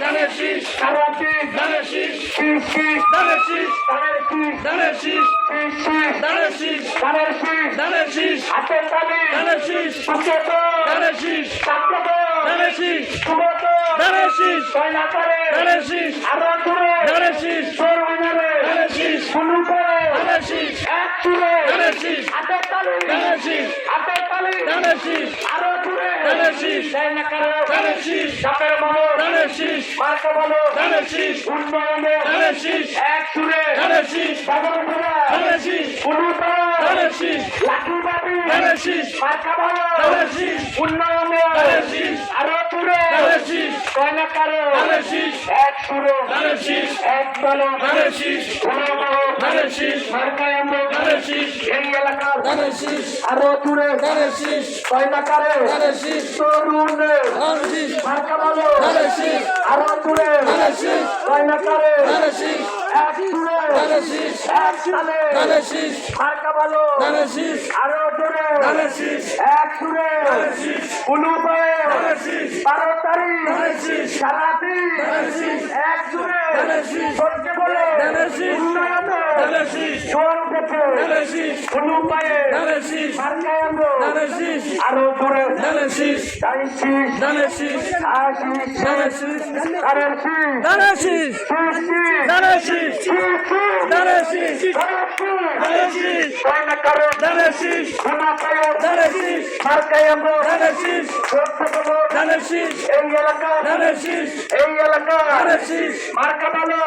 ধানের শীষ ধানের শীষ ধানের শীষ শীষ শীষ ধানের শীষ ধানের শীষ ধানের শীষ ধানের শীষ ধানের শীষ হাতের তালি ধানের শীষ বুকে ধানের শীষ কাপড় ধানের এক চুলে ধানের শীষ হাতের তালি ধানের শীষ হাতের তালি ধানের শীষ আরও দূরে ধানের চাপের বলো শীষ মার্কা বলো। শীষ উন্নয়নে শীষ এক চুলে ধানের শীষ বাজার ঘোরা ধানের শীষ শুরু করে ধানের শীষ লাঠি বাবি ধানের শীষ মার্কা বলো। শীষ উন্নয়নে শীষ আরও দূরে ধানের শীষ কয়লা করে ধানের শীষ এক সুরে ধানের এক এই এলাকার আরও শীষ তরুণে বলো ধানের দূরে করে এক শীষ এক সালে আর শীষ আরও দূরে এক ধানের শীষ বারো তারিখ সারাদিন এক সুরে ধানের বলে ধানের শীষ উন্নয়নে ধানের শীষ জোর ধানের শীষ আরও দূরে এই এলাকা এই এলাকা মার্কা বলো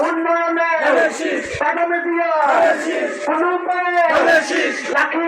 উন্নয়নে ধানের দিয়া লাঠি